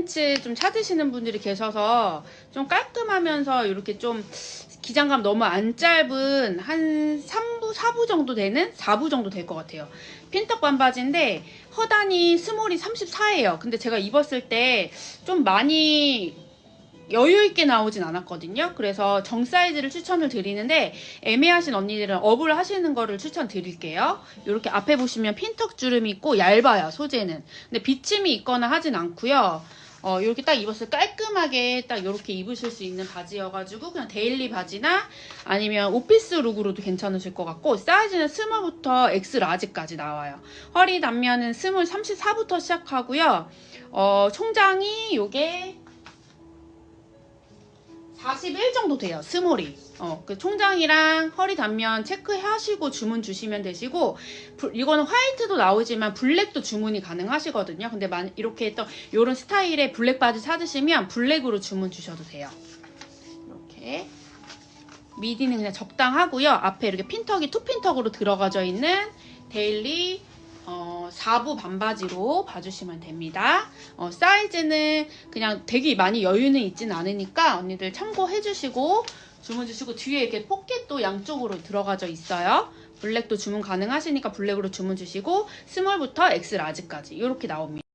팬츠 좀 찾으시는 분들이 계셔서 좀 깔끔하면서 이렇게 좀 기장감 너무 안 짧은 한 3부, 4부 정도 되는 4부 정도 될 것 같아요. 핀턱 반바지인데 허단이 스몰이 34예요. 근데 제가 입었을 때 좀 많이 여유 있게 나오진 않았거든요. 그래서 정 사이즈를 추천을 드리는데 애매하신 언니들은 업을 하시는 거를 추천드릴게요. 이렇게 앞에 보시면 핀턱 주름이 있고 얇아요. 소재는. 근데 비침이 있거나 하진 않고요. 어, 이렇게 딱 입었을 때 깔끔하게 딱 이렇게 입으실 수 있는 바지여가지고 그냥 데일리 바지나 아니면 오피스 룩으로도 괜찮으실 것 같고 사이즈는 스몰부터 X 라지까지 나와요. 허리 단면은 스몰 34부터 시작하고요. 어, 총장이 요게 41 정도 돼요. 스몰이. 어, 그 총장이랑 허리 단면 체크하시고 주문 주시면 되시고 불- 이거는 화이트도 나오지만 블랙도 주문이 가능하시거든요. 근데 만 이렇게 또 이런 스타일의 블랙 바지 찾으시면 블랙으로 주문 주셔도 돼요. 이렇게 미디는 그냥 적당하고요. 앞에 이렇게 핀턱이 투핀턱으로 들어가져 있는 데일리 어, 4부 반바지로 봐주시면 됩니다. 어, 사이즈는 그냥 되게 많이 여유는 있진 않으니까 언니들 참고해주시고 주문 주시고 뒤에 이렇게 포켓도 양쪽으로 들어가져 있어요. 블랙도 주문 가능하시니까 블랙으로 주문 주시고 스몰부터 X 라지까지 이렇게 나옵니다.